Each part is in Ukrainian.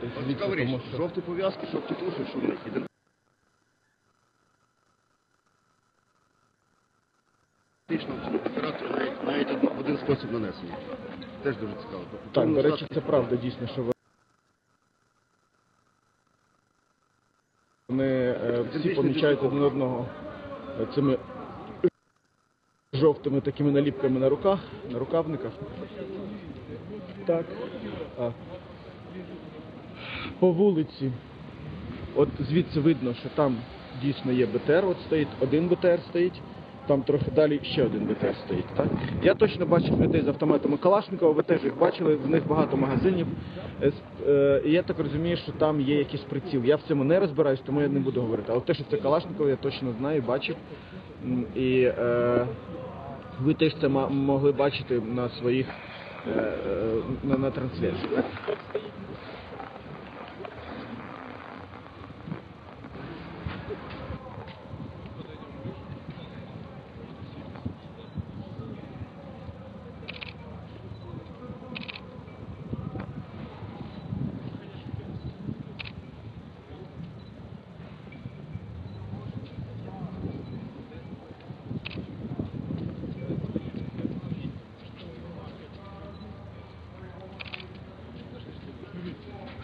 виїхати звідси, річ. тому що Жовті пов'язки, жовті труси, що в них в навіть, один спосіб нанесення. Теж дуже цікаво. Тобто, так, тому до речі, це правда дійсно, що вони е, всі помічають один одного е, цими жовтими такими наліпками на руках, на рукавниках. Так. А. По вулиці, от звідси видно, що там дійсно є БТР, от стоїть один БТР стоїть, там трохи далі ще один БТР стоїть. Так? Я точно бачив людей з автоматами Калашникова, ви теж їх бачили, в них багато магазинів. Е, е, І я так розумію, що там є якийсь приціл. Я в цьому не розбираюсь, тому я не буду говорити. Але те, що це Калашников, я точно знаю, бачив. І е, ви теж це могли бачити на своїх е, на, на трансляції.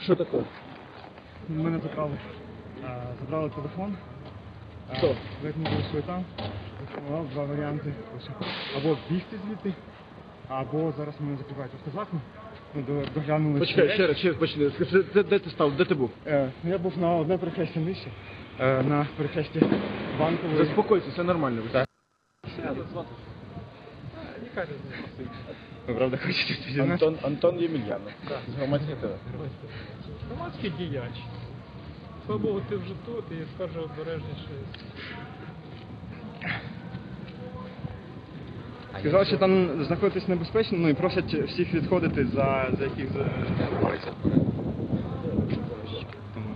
Що таке? Мене забрали. А, забрали телефон. А, Хто? Викнули свій там. Запропонував два варіанти. Ось, Або бігти звідти, або зараз мене закривають автозаку. Ну, до- доглянули. Почекай, ще раз, ще раз почни. Скажи, де, де ти став? Де ти був? Е, я був на одне перехрестя нижче, е, на перехресті банкової. Заспокойся, все нормально. Так. Ви правда хочете нас? Антон, Антон Ємельянов. З громадське ТВ. Громадський діяч. Слава Богу, ти вже тут і скаже обережніше. Сказали, що там знаходитись небезпечно, ну і просять всіх відходити за, за яких за... Тому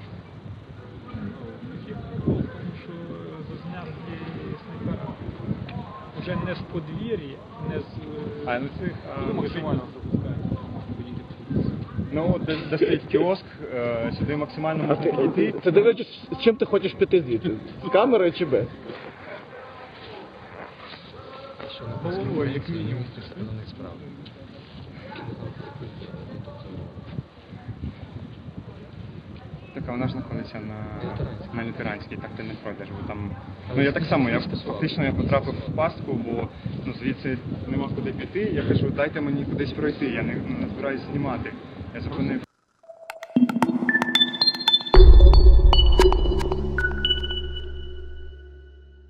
Є прикол тому, що зазняти снайпера вже не з подвір'я, не з е, А, ну, цих, а максимально Ну, от де, де стоїть кіоск, е, сюди максимально А можна ти, підійти. ти дивишся, з чим ти хочеш піти звідти? З камерою чи без? головою, як мінімум. Така вона ж знаходиться на, на лютеранській, так ти не пройдеш, бо там. Ну я так само, я фактично я потрапив в пастку, бо ну звідси нема куди піти. Я кажу, дайте мені кудись пройти, я не, не збираюсь знімати. Я зупинив